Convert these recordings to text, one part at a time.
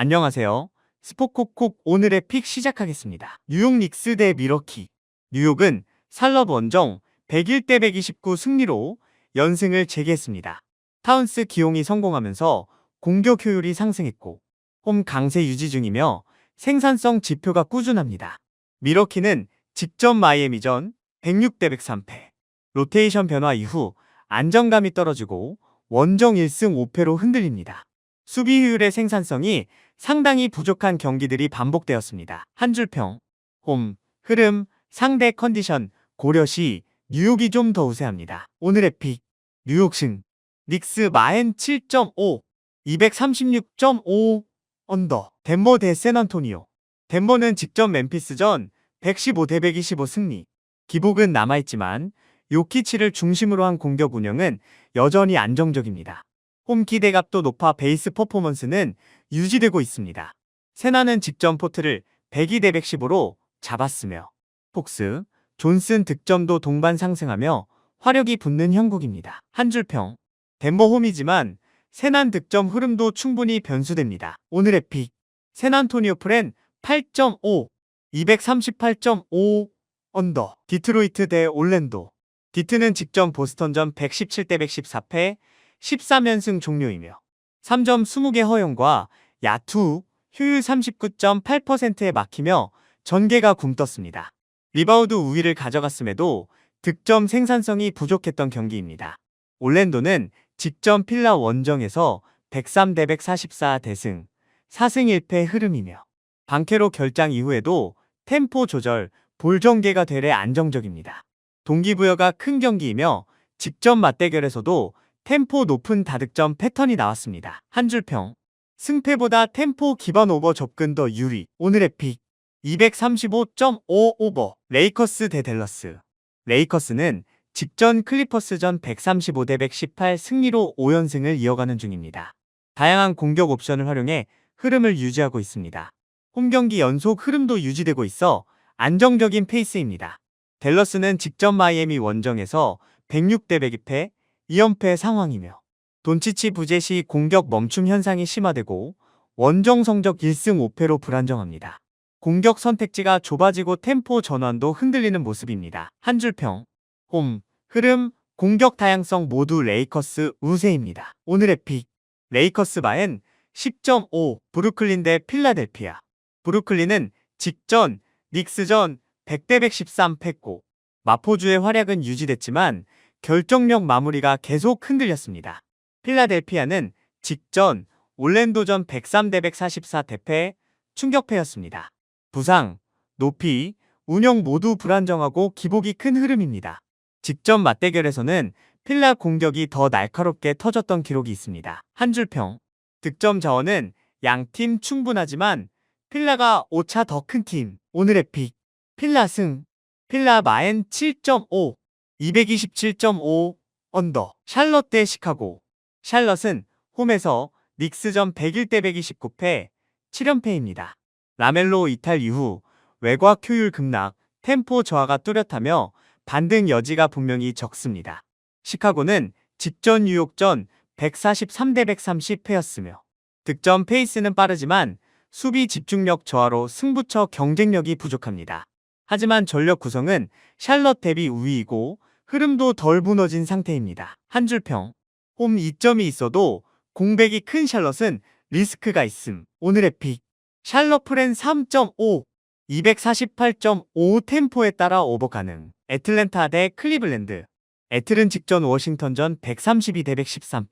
안녕하세요. 스포콕콕 오늘의 픽 시작하겠습니다. 뉴욕 닉스 대 미러키. 뉴욕은 살럿 원정 101대 129 승리로 연승을 재개했습니다. 타운스 기용이 성공하면서 공격 효율이 상승했고 홈 강세 유지 중이며 생산성 지표가 꾸준합니다. 미러키는 직전 마이애미전 106대 103패. 로테이션 변화 이후 안정감이 떨어지고 원정 1승 5패로 흔들립니다. 수비 효율의 생산성이 상당히 부족한 경기들이 반복되었습니다. 한 줄평, 홈, 흐름, 상대 컨디션 고려 시 뉴욕이 좀 더 우세합니다. 오늘의 픽, 뉴욕 승, 닉스 마엔 7.5, 236.5 언더, 덴버 대 샌안토니오. 덴버는 직전 멤피스전 115 대 125 승리. 기복은 남아있지만 요키치를 중심으로 한 공격 운영은 여전히 안정적입니다. 홈 기대값도 높아 베이스 퍼포먼스는 유지되고 있습니다. 세나는 직전 포트를 102대 115로 잡았으며 폭스, 존슨 득점도 동반 상승하며 화력이 붙는 형국입니다. 한 줄평, 덴버 홈이지만 세난 득점 흐름도 충분히 변수됩니다. 오늘의 픽, 세난토니오 프렌 8.5, 238.5 언더, 디트로이트 대 올랜도. 디트는 직전 보스턴전 117대 114패 13연승 종료이며 3점 20개 허용과 야투 효율 39.8%에 막히며 전개가 굼떴습니다. 리바우드 우위를 가져갔음에도 득점 생산성이 부족했던 경기입니다. 올랜도는 직전 필라 원정에서 103대 144 대승 4승 1패 흐름이며 방캐로 결장 이후에도 템포 조절, 볼 전개가 되레 안정적입니다. 동기부여가 큰 경기이며 직전 맞대결에서도 템포 높은 다득점 패턴이 나왔습니다. 한 줄평. 승패보다 템포 기반 오버 접근 더 유리. 오늘의 픽. 235.5 오버. 레이커스 대 댈러스. 레이커스는 직전 클리퍼스전 135 대 118 승리로 5연승을 이어가는 중입니다. 다양한 공격 옵션을 활용해 흐름을 유지하고 있습니다. 홈 경기 연속 흐름도 유지되고 있어 안정적인 페이스입니다. 댈러스는 직전 마이애미 원정에서 106 대 102패 2연패 상황이며 돈치치 부재 시 공격 멈춤 현상이 심화되고 원정 성적 1승 5패로 불안정합니다. 공격 선택지가 좁아지고 템포 전환도 흔들리는 모습입니다. 한 줄평, 홈, 흐름, 공격 다양성 모두 레이커스 우세입니다. 오늘의 픽, 레이커스 마엔 10.5 브루클린 대 필라델피아. 브루클린은 직전, 닉스전 100대 113 패고 마포주의 활약은 유지됐지만 결정력 마무리가 계속 흔들렸습니다. 필라델피아는 직전 올랜도전 103대 144 대패 충격패였습니다. 부상, 높이, 운영 모두 불안정하고 기복이 큰 흐름입니다. 직전 맞대결에서는 필라 공격이 더 날카롭게 터졌던 기록이 있습니다. 한 줄평, 득점 자원은 양 팀 충분하지만 필라가 5차 더 큰 팀, 오늘의 픽, 필라 승, 필라 마엔 7.5, 227.5 언더 샬럿 대 시카고 샬럿은 홈에서 닉스전 101대 129패 7연패입니다. 라멜로 이탈 이후 외곽 효율 급락, 템포 저하가 뚜렷하며 반등 여지가 분명히 적습니다. 시카고는 직전 뉴욕전 143대 130패였으며 득점 페이스는 빠르지만 수비 집중력 저하로 승부처 경쟁력이 부족합니다. 하지만 전력 구성은 샬럿 대비 우위이고 흐름도 덜 무너진 상태입니다. 한 줄평. 홈 2점이 있어도 공백이 큰 샬럿은 리스크가 있음. 오늘의 픽. 샬럿 프렌 3.5, 248.5 템포에 따라 오버 가능. 애틀랜타 대 클리블랜드. 애틀은 직전 워싱턴전 132 대 113패.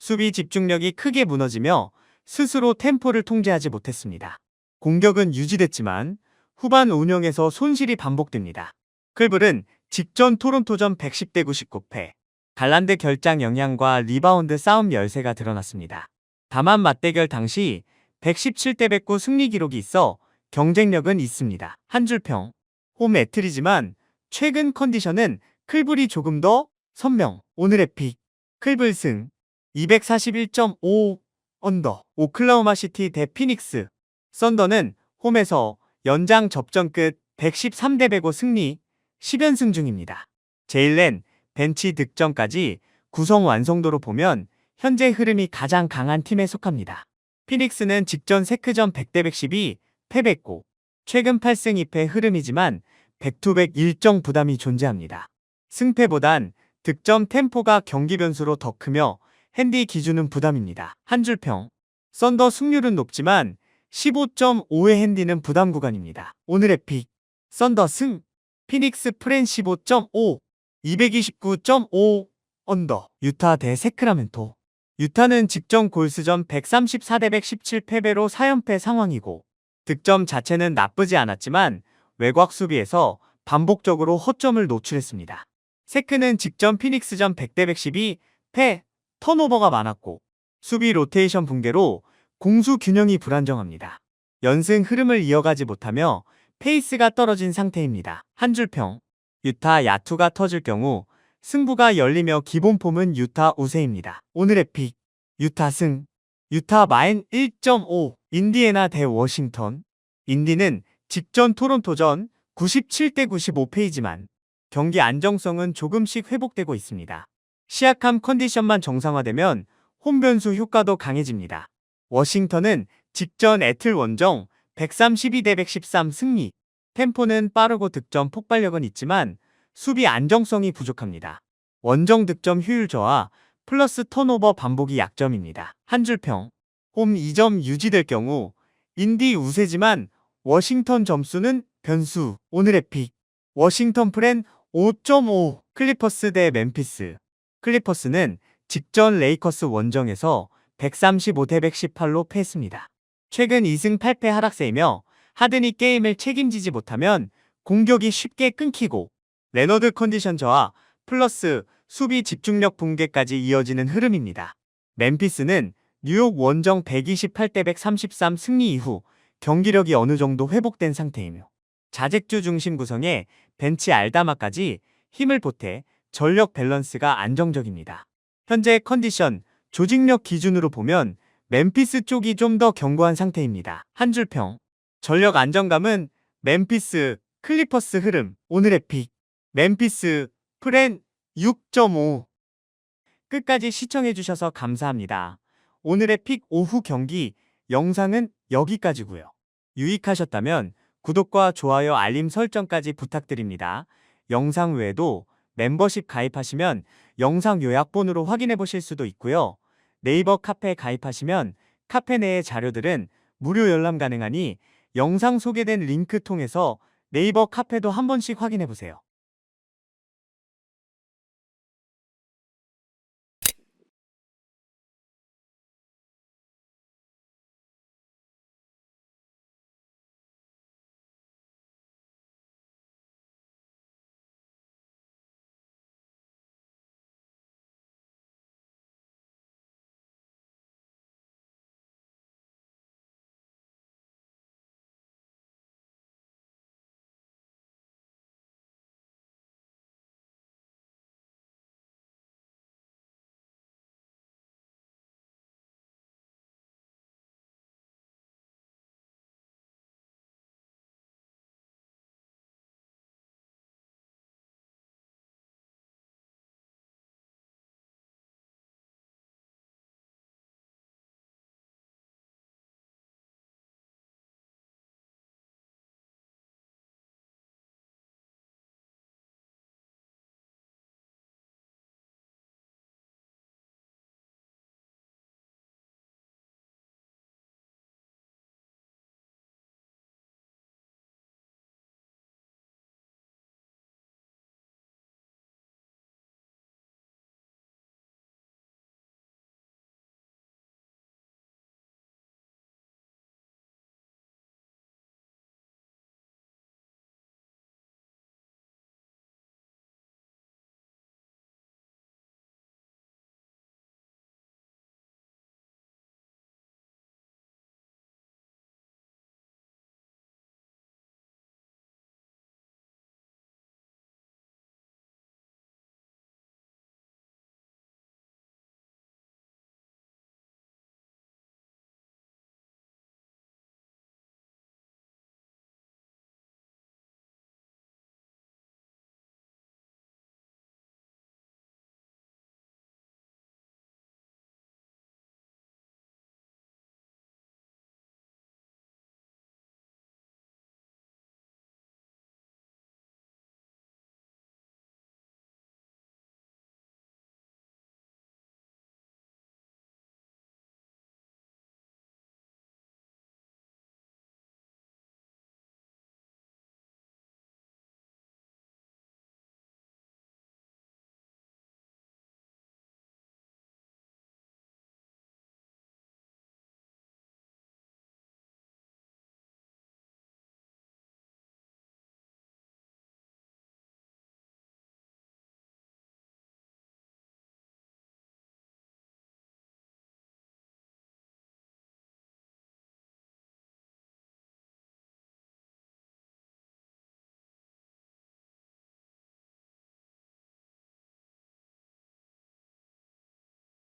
수비 집중력이 크게 무너지며 스스로 템포를 통제하지 못했습니다. 공격은 유지됐지만 후반 운영에서 손실이 반복됩니다. 클블은 직전 토론토전 110대 99패, 갈란드 결장 영향과 리바운드 싸움 열세가 드러났습니다. 다만 맞대결 당시 117대 109 승리 기록이 있어 경쟁력은 있습니다. 한 줄평, 홈 애틀이지만 최근 컨디션은 클블이 조금 더 선명. 오늘의 픽, 클블 승, 241.5 언더, 오클라호마 시티 대 피닉스, 썬더는 홈에서 연장 접전 끝 113대 105 승리, 10연승 중입니다. 제일렌, 벤치 득점까지 구성 완성도로 보면 현재 흐름이 가장 강한 팀에 속합니다. 피닉스는 직전 세크전 100대 112, 패배했고 최근 8승 2패 흐름이지만 백투백 일정 부담이 존재합니다. 승패보단 득점 템포가 경기 변수로 더 크며 핸디 기준은 부담입니다. 한 줄평. 썬더 승률은 높지만 15.5의 핸디는 부담 구간입니다. 오늘의 픽. 썬더 승. 피닉스 프렌 15.5. 229.5. 언더. 유타 대 세크라멘토. 유타는 직전 골스전 134대 117 패배로 4연패 상황이고 득점 자체는 나쁘지 않았지만 외곽 수비에서 반복적으로 허점을 노출했습니다. 세크는 직전 피닉스전 100대 112 패, 턴오버가 많았고 수비 로테이션 붕괴로 공수 균형이 불안정합니다. 연승 흐름을 이어가지 못하며 페이스가 떨어진 상태입니다. 한 줄평. 유타 야투가 터질 경우 승부가 열리며 기본 폼은 유타 우세입니다. 오늘의 픽. 유타 승. 유타 마인 1.5. 인디애나 대 워싱턴. 인디는 직전 토론토전 97대 95페이지만 경기 안정성은 조금씩 회복되고 있습니다. 시약함 컨디션만 정상화되면 홈 변수 효과도 강해집니다. 워싱턴은 직전 애틀 원정 132대 113 승리. 템포는 빠르고 득점 폭발력은 있지만 수비 안정성이 부족합니다. 원정 득점 효율 저하 플러스 턴오버 반복이 약점입니다. 한 줄평. 홈 2점 유지될 경우 인디 우세지만 워싱턴 점수는 변수. 오늘의 픽. 워싱턴 프렌 5.5 클리퍼스 대 멤피스. 클리퍼스는 직전 레이커스 원정에서 135대 118로 패했습니다. 최근 2승 8패 하락세이며 하든이 게임을 책임지지 못하면 공격이 쉽게 끊기고 레너드 컨디션 저하 플러스 수비 집중력 붕괴까지 이어지는 흐름입니다. 멤피스는 뉴욕 원정 128대 133 승리 이후 경기력이 어느 정도 회복된 상태이며 자책주 중심 구성에 벤치 알다마까지 힘을 보태 전력 밸런스가 안정적입니다. 현재 컨디션, 조직력 기준으로 보면 멤피스 쪽이 좀 더 견고한 상태입니다. 한 줄평. 전력 안정감은 멤피스, 클리퍼스 흐름, 오늘의 픽. 멤피스, 프렌 6.5. 끝까지 시청해주셔서 감사합니다. 오늘의 픽 오후 경기 영상은 여기까지고요. 유익하셨다면 구독과 좋아요 알림 설정까지 부탁드립니다. 영상 외에도 멤버십 가입하시면 영상 요약본으로 확인해 보실 수도 있고요. 네이버 카페 가입하시면 카페 내의 자료들은 무료 열람 가능하니 영상 소개된 링크 통해서 네이버 카페도 한 번씩 확인해 보세요.